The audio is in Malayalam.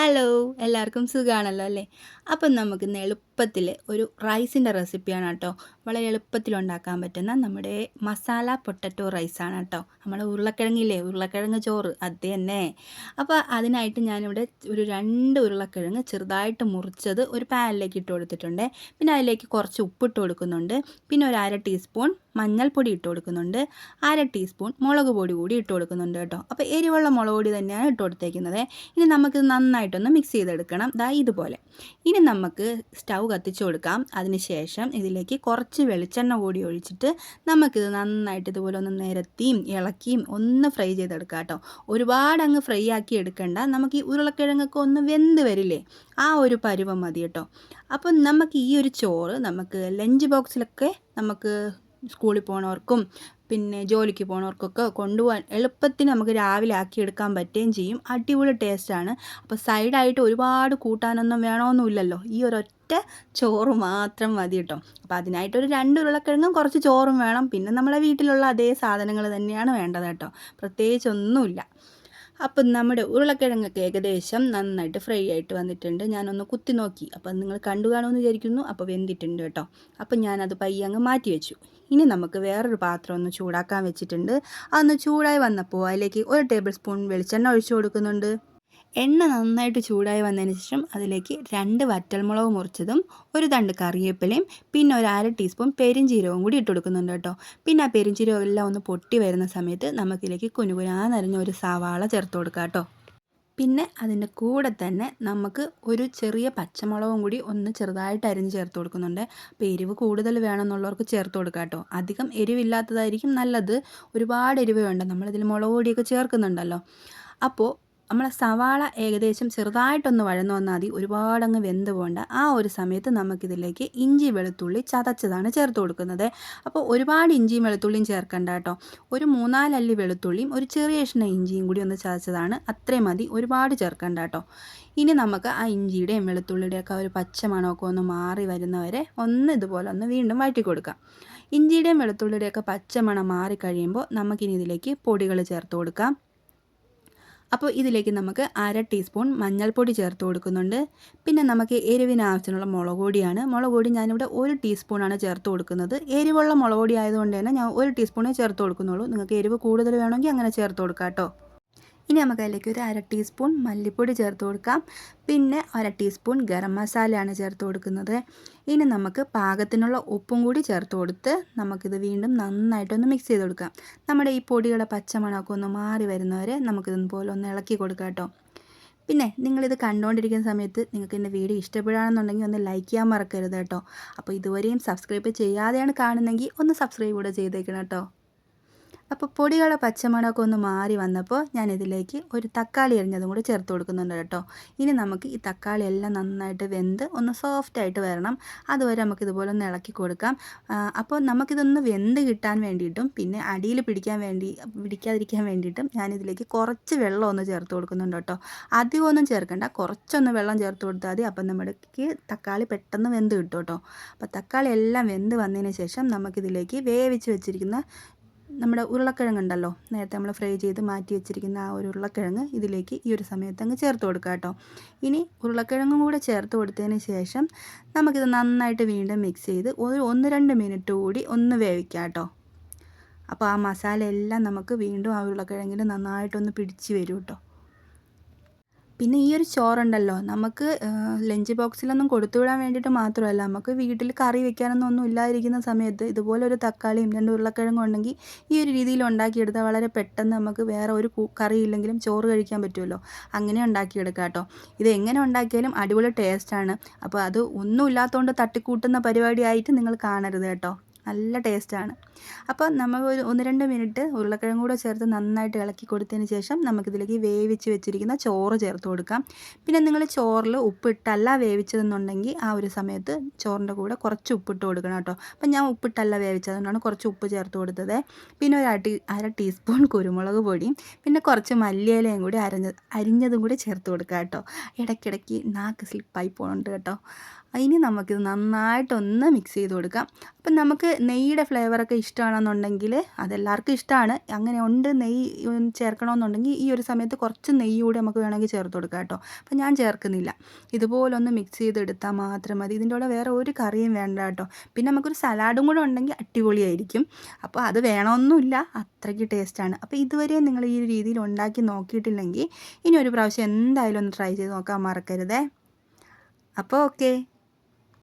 ഹലോ എല്ലാവർക്കും സുഖമാണല്ലോ അല്ലേ? അപ്പം നമുക്ക് ഇന്ന് എളുപ്പത്തിൽ ഒരു റൈസിന്റെ റെസിപ്പിയാണ് കേട്ടോ വളരെ എളുപ്പത്തിൽ ഉണ്ടാക്കാൻ പറ്റുന്ന നമ്മുടെ മസാല പൊട്ടറ്റോ റൈസാണ് കേട്ടോ. നമ്മൾ ഉരുളക്കിഴങ്ങില്ലേ ഉരുളക്കിഴങ്ങ് ചോറ് അത് തന്നെ. അപ്പോൾ അതിനായിട്ട് ഞാനിവിടെ ഒരു രണ്ട് ഉരുളക്കിഴങ്ങ് ചെറുതായിട്ട് മുറിച്ചത് ഒരു പാനിലേക്ക് ഇട്ട് കൊടുത്തിട്ടുണ്ട്. പിന്നെ അതിലേക്ക് കുറച്ച് ഉപ്പിട്ട് കൊടുക്കുന്നുണ്ട്. പിന്നെ ഒരു അര ടീസ്പൂൺ മഞ്ഞൾപ്പൊടി ഇട്ട് കൊടുക്കുന്നുണ്ട്. അര ടീസ്പൂൺ മുളക് പൊടി കൂടി ഇട്ട് കൊടുക്കുന്നുണ്ട് കേട്ടോ. അപ്പോൾ എരിവുള്ള മുളക് പൊടി തന്നെയാണ് ഇട്ട് കൊടുത്തേക്കുന്നത്. ഇനി നമുക്ക് നന്നായിട്ടൊന്ന് മിക്സ് ചെയ്തെടുക്കണം. ദാ ഇതുപോലെ. ഇനി നമുക്ക് സ്റ്റൗ കത്തിച്ച് കൊടുക്കാം. അതിന് ശേഷം ഇതിലേക്ക് കുറച്ച് വെളിച്ചെണ്ണ കൂടി ഒഴിച്ചിട്ട് നമുക്കിത് നന്നായിട്ട് ഇതുപോലെ ഒന്ന് നിരത്തിയും ഇളക്കിയും ഒന്ന് ഫ്രൈ ചെയ്തെടുക്കാം കേട്ടോ. ഒരുപാട് അങ്ങ് ഫ്രൈ ആക്കി എടുക്കണ്ട. നമുക്ക് ഈ ഉരുളക്കിഴങ്ങൊക്കെ ഒന്ന് വെന്ത് വരില്ലേ? ആ ഒരു പരുവം മതി കേട്ടോ. അപ്പം നമുക്ക് ഈ ഒരു ചോറ് നമുക്ക് ലഞ്ച് ബോക്സിലൊക്കെ നമുക്ക് സ്കൂളിൽ പോണവർക്കും പിന്നെ ജോലിക്ക് പോണവർക്കൊക്കെ കൊണ്ടുപോകാൻ എളുപ്പത്തിന് നമുക്ക് രാവിലെ ആക്കി എടുക്കാൻ പറ്റുകയും ചെയ്യും. അടിപൊളി ടേസ്റ്റാണ് അപ്പോൾ സൈഡായിട്ട് ഒരുപാട് കൂട്ടാനൊന്നും വേണമെന്നില്ലല്ലോ ഈ ഒരൊറ്റ ചോറ് മാത്രം മതി കേട്ടോ. അപ്പോൾ അതിനായിട്ടൊരു രണ്ട് ഉരുളക്കിഴങ്ങും കുറച്ച് ചോറും വേണം. പിന്നെ നമ്മളെ വീട്ടിലുള്ള അതേ സാധനങ്ങൾ തന്നെയാണ് വേണ്ടത് കേട്ടോ. പ്രത്യേകിച്ചൊന്നുമില്ല അപ്പം നമ്മുടെ ഉരുളക്കിഴങ്ങൊക്കെ ഏകദേശം നന്നായിട്ട് ഫ്രൈ ആയിട്ട് വന്നിട്ടുണ്ട്. ഞാനൊന്ന് കുത്തി നോക്കി. അപ്പം നിങ്ങൾ കണ്ടു കാണുമെന്ന് വിചാരിക്കുന്നു. അപ്പോൾ വെന്തിട്ടുണ്ട് കേട്ടോ. അപ്പം ഞാനത് പയ്യെ അങ്ങ് മാറ്റി വെച്ചു. ഇനി നമുക്ക് വേറൊരു പാത്രം ഒന്ന് ചൂടാക്കാൻ വെച്ചിട്ടുണ്ട്. അതൊന്ന് ചൂടായി വന്നപ്പോൾ അതിലേക്ക് ഒരു ടേബിൾ സ്പൂൺ വെളിച്ചെണ്ണ ഒഴിച്ചു കൊടുക്കുന്നുണ്ട്. എണ്ണ നന്നായിട്ട് ചൂടായി വന്നതിന് ശേഷം അതിലേക്ക് രണ്ട് വറ്റൽമുളക് മുറിച്ചതും ഒരു തണ്ട് കറിവേപ്പിലയും പിന്നെ ഒരു അര ടീസ്പൂൺ പെരിഞ്ചീരകവും കൂടി ഇട്ട് കൊടുക്കുന്നുണ്ട് കേട്ടോ. പിന്നെ ആ പെരിഞ്ചീരകം എല്ലാം ഒന്ന് പൊട്ടി വരുന്ന സമയത്ത് നമുക്കിതിലേക്ക് കുനുകുനാന്നരിഞ്ഞ ഒരു സവാള ചേർത്ത് കൊടുക്കാം കേട്ടോ. പിന്നെ അതിന്റെ കൂടെ തന്നെ നമുക്ക് ഒരു ചെറിയ പച്ചമുളകും കൂടി ഒന്ന് ചെറുതായിട്ട് അരിഞ്ഞ് ചേർത്ത് കൊടുക്കുന്നുണ്ട്. അപ്പോൾ എരിവ് കൂടുതൽ വേണമെന്നുള്ളവർക്ക് ചേർത്ത് കൊടുക്കാം കേട്ടോ. അധികം എരിവില്ലാത്തതായിരിക്കും നല്ലത്. ഒരുപാട് എരിവ് വേണ്ട. നമ്മളിതിൽ മുളക് പൊടിയൊക്കെ ചേർക്കുന്നുണ്ടല്ലോ. അപ്പോൾ നമ്മളെ സവാള ഏകദേശം ചെറുതായിട്ടൊന്ന് വഴന്നു വന്നാൽ മതി. ഒരുപാടങ്ങ് വെന്ത് പോകണ്ട. ആ ഒരു സമയത്ത് നമുക്കിതിലേക്ക് ഇഞ്ചി വെളുത്തുള്ളി ചതച്ചതാണ് ചേർത്ത് കൊടുക്കുന്നത്. അപ്പോൾ ഒരുപാട് ഇഞ്ചിയും വെളുത്തുള്ളിയും ചേർക്കണ്ട കേട്ടോ. ഒരു മൂന്നാലല്ലി വെളുത്തുള്ളിയും ഒരു ചെറിയ കഷ്ണ ഇഞ്ചിയും കൂടി ഒന്ന് ചതച്ചതാണ് അത്രയും മതി. ഒരുപാട് ചേർക്കണ്ട കേട്ടോ. ഇനി നമുക്ക് ആ ഇഞ്ചിയുടെയും വെളുത്തുള്ളിയുടെയൊക്കെ ഒരു പച്ചമണമൊക്കെ ഒന്ന് മാറി വരുന്നവരെ ഒന്ന് ഇതുപോലെ ഒന്ന് വീണ്ടും വഴറ്റി കൊടുക്കാം. ഇഞ്ചിയുടെയും വെളുത്തുള്ളിയുടെയൊക്കെ പച്ചമണം മാറി കഴിയുമ്പോൾ നമുക്കിനി ഇതിലേക്ക് പൊടികൾ ചേർത്ത് കൊടുക്കാം. അപ്പോൾ ഇതിലേക്ക് നമുക്ക് അര ടീസ്പൂൺ മഞ്ഞൾപ്പൊടി ചേർത്ത് കൊടുക്കുന്നുണ്ട്. പിന്നെ നമുക്ക് എരിവിന് ആവശ്യമുള്ള മുളക് പൊടിയാണ്. മുളക് പൊടി ഞാനിവിടെ ഒരു ടീസ്പൂണാണ് ചേർത്ത് കൊടുക്കുന്നത്. എരിവുള്ള മുളക് പൊടി ആയതുകൊണ്ട് തന്നെ ഞാൻ ഒരു ടീസ്പൂണേ ചേർത്ത് കൊടുക്കുന്നുള്ളൂ. നിങ്ങൾക്ക് എരിവ് കൂടുതൽ വേണമെങ്കിൽ അങ്ങനെ ചേർത്ത് കൊടുക്കാം കേട്ടോ. ഇനി നമുക്ക് അതിലേക്ക് ഒരു അര ടീസ്പൂൺ മല്ലിപ്പൊടി ചേർത്ത് കൊടുക്കാം. പിന്നെ അര ടീസ്പൂൺ ഗരം മസാലയാണ് ചേർത്ത് കൊടുക്കുന്നത്. ഇനി നമുക്ക് പാകത്തിനുള്ള ഉപ്പും കൂടി ചേർത്ത് കൊടുത്ത് നമുക്കിത് വീണ്ടും നന്നായിട്ടൊന്ന് മിക്സ് ചെയ്ത് കൊടുക്കാം. നമ്മുടെ ഈ പൊടിയുടെ പച്ചമണമൊക്കെ ഒന്ന് മാറി വരുന്നവരെ നമുക്കിതുപോലെ ഒന്ന് ഇളക്കി കൊടുക്കാം കേട്ടോ. പിന്നെ നിങ്ങളിത് കണ്ടുകൊണ്ടിരിക്കുന്ന സമയത്ത് നിങ്ങൾക്ക് എന്റെ വീഡിയോ ഇഷ്ടപ്പെടുകയാണെന്നുണ്ടെങ്കിൽ ഒന്ന് ലൈക്ക് ചെയ്യാൻ മറക്കരുത് കേട്ടോ. അപ്പോൾ ഇതുവരെയും സബ്സ്ക്രൈബ് ചെയ്യാതെയാണ് കാണുന്നതെങ്കിൽ ഒന്ന് സബ്സ്ക്രൈബ് കൂടെ ചെയ്തേക്കണം കേട്ടോ. അപ്പോൾ പൊടികളെ പച്ചമണമൊക്കെ ഒന്ന് മാറി വന്നപ്പോൾ ഞാനിതിലേക്ക് ഒരു തക്കാളി എറിഞ്ഞതും കൂടി ചേർത്ത് കൊടുക്കുന്നുണ്ട് കേട്ടോ. ഇനി നമുക്ക് ഈ തക്കാളി എല്ലാം നന്നായിട്ട് വെന്ത് ഒന്ന് സോഫ്റ്റായിട്ട് വരണം. അതുവരെ നമുക്ക് ഇതുപോലെ ഒന്ന് ഇളക്കി കൊടുക്കാം. അപ്പോൾ നമുക്കിതൊന്ന് വെന്ത് കിട്ടാൻ വേണ്ടിയിട്ടും പിന്നെ അടിയിൽ പിടിക്കാൻ വേണ്ടി പിടിക്കാതിരിക്കാൻ വേണ്ടിയിട്ടും ഞാനിതിലേക്ക് കുറച്ച് വെള്ളം ഒന്ന് ചേർത്ത് കൊടുക്കുന്നുണ്ട് കേട്ടോ. അധികമൊന്നും ചേർക്കണ്ട. കുറച്ചൊന്ന് വെള്ളം ചേർത്ത് കൊടുത്താൽ മതി. അപ്പം നമ്മുടെ തക്കാളി പെട്ടെന്ന് വെന്ത് കിട്ടും കേട്ടോ. അപ്പോൾ തക്കാളി എല്ലാം വെന്ത് വന്നതിന് ശേഷം നമുക്കിതിലേക്ക് വേവിച്ച് വെച്ചിരിക്കുന്ന നമ്മുടെ ഉരുളക്കിഴങ്ങ് ഉണ്ടല്ലോ നേരത്തെ നമ്മൾ ഫ്രൈ ചെയ്ത് മാറ്റി വെച്ചിരിക്കുന്ന ആ ഒരു ഉരുളക്കിഴങ്ങ് ഇതിലേക്ക് ഈ ഒരു സമയത്ത് അങ്ങ് ചേർത്ത് കൊടുക്കുക കേട്ടോ. ഇനി ഉരുളക്കിഴങ്ങും കൂടെ ചേർത്ത് കൊടുത്തതിന് ശേഷം നമുക്കിത് നന്നായിട്ട് വീണ്ടും മിക്സ് ചെയ്ത് ഒരു ഒന്ന് രണ്ട് മിനിറ്റ് കൂടി ഒന്ന് വേവിക്കാം കേട്ടോ. അപ്പോൾ ആ മസാല എല്ലാം നമുക്ക് വീണ്ടും ആ ഉരുളക്കിഴങ്ങിൽ നന്നായിട്ടൊന്ന് പിടിച്ച് വരും കേട്ടോ. പിന്നെ ഈ ഒരു ചോറുണ്ടല്ലോ നമുക്ക് ലഞ്ച് ബോക്സിലൊന്നും കൊടുത്തു വിടാൻ വേണ്ടിയിട്ട് മാത്രമല്ല നമുക്ക് വീട്ടിൽ കറി വെക്കാനൊന്നും ഒന്നും ഇല്ലാതിരിക്കുന്ന സമയത്ത് ഇതുപോലെ ഒരു തക്കാളിയും രണ്ട് ഉരുളക്കിഴങ്ങും ഉണ്ടെങ്കിൽ ഈ ഒരു രീതിയിൽ ഉണ്ടാക്കിയെടുത്താൽ വളരെ പെട്ടെന്ന് നമുക്ക് വേറെ ഒരു കറി ഇല്ലെങ്കിലും ചോറ് കഴിക്കാൻ പറ്റുമല്ലോ. അങ്ങനെ ഉണ്ടാക്കിയെടുക്കാം കേട്ടോ. ഇത് എങ്ങനെ ഉണ്ടാക്കിയാലും അടിപൊളി ടേസ്റ്റാണ് അപ്പോൾ അത് ഒന്നും ഇല്ലാത്തതുകൊണ്ട് തട്ടിക്കൂട്ടുന്ന പരിപാടിയായിട്ട് നിങ്ങൾ കാണരുത് കേട്ടോ. നല്ല ടേസ്റ്റാണ്. അപ്പോൾ നമ്മൾ ഒരു ഒന്ന് രണ്ട് മിനിറ്റ് ഉരുളക്കിഴങ്ങ് കൂടെ ചേർത്ത് നന്നായിട്ട് ഇളക്കി കൊടുത്തതിന് ശേഷം നമുക്കിതിലേക്ക് വേവിച്ച് വെച്ചിരിക്കുന്ന ചോറ് ചേർത്ത് കൊടുക്കാം. പിന്നെ നിങ്ങൾ ചോറിൽ ഉപ്പിട്ടല്ല വേവിച്ചതെന്നുണ്ടെങ്കിൽ ആ ഒരു സമയത്ത് ചോറിന്റെ കൂടെ കുറച്ച് ഉപ്പിട്ട് കൊടുക്കണം കേട്ടോ. അപ്പം ഞാൻ ഉപ്പിട്ടല്ല വേവിച്ചതുകൊണ്ടാണ് കുറച്ച് ഉപ്പ് ചേർത്ത് കൊടുത്തത്. പിന്നെ ഒരു അടി അര ടീസ്പൂൺ കുരുമുളക് പൊടിയും പിന്നെ കുറച്ച് മല്ലിയിലയും കൂടി അരഞ്ഞ അരിഞ്ഞതും കൂടി ചേർത്ത് കൊടുക്കുക കേട്ടോ. ഇടയ്ക്കിടയ്ക്ക് നാക്ക് സ്ലിപ്പായി പോകുന്നുണ്ട് കേട്ടോ. ഇനി നമുക്കിത് നന്നായിട്ടൊന്ന് മിക്സ് ചെയ്ത് കൊടുക്കാം. അപ്പം നമുക്ക് നെയ്യുടെ ഫ്ലേവറൊക്കെ ഇഷ്ടമാണെന്നുണ്ടെങ്കിൽ അതെല്ലാവർക്കും ഇഷ്ടമാണ്. അങ്ങനെ ഉണ്ട് നെയ്യ് ചേർക്കണമെന്നുണ്ടെങ്കിൽ ഈ ഒരു സമയത്ത് കുറച്ച് നെയ്യ് കൂടി നമുക്ക് വേണമെങ്കിൽ ചേർത്ത് കൊടുക്കാം കേട്ടോ. അപ്പം ഞാൻ ചേർക്കുന്നില്ല. ഇതുപോലൊന്ന് മിക്സ് ചെയ്തെടുത്താൽ മാത്രം മതി. ഇതിന്റെ കൂടെ വേറെ ഒരു കറിയും വേണ്ട കേട്ടോ. പിന്നെ നമുക്കൊരു സലാഡും കൂടെ ഉണ്ടെങ്കിൽ അടിപൊളിയായിരിക്കും. അപ്പോൾ അത് വേണമെന്നില്ല. അത്രയ്ക്ക് ടേസ്റ്റാണ് അപ്പോൾ ഇതുവരെ നിങ്ങൾ ഈ രീതിയിൽ ഉണ്ടാക്കി നോക്കിയിട്ടില്ലെങ്കിൽ ഇനി ഒരു പ്രാവശ്യം എന്തായാലും ഒന്ന് ട്രൈ ചെയ്ത് നോക്കാൻ മറക്കരുതേ. അപ്പോൾ ഓക്കെ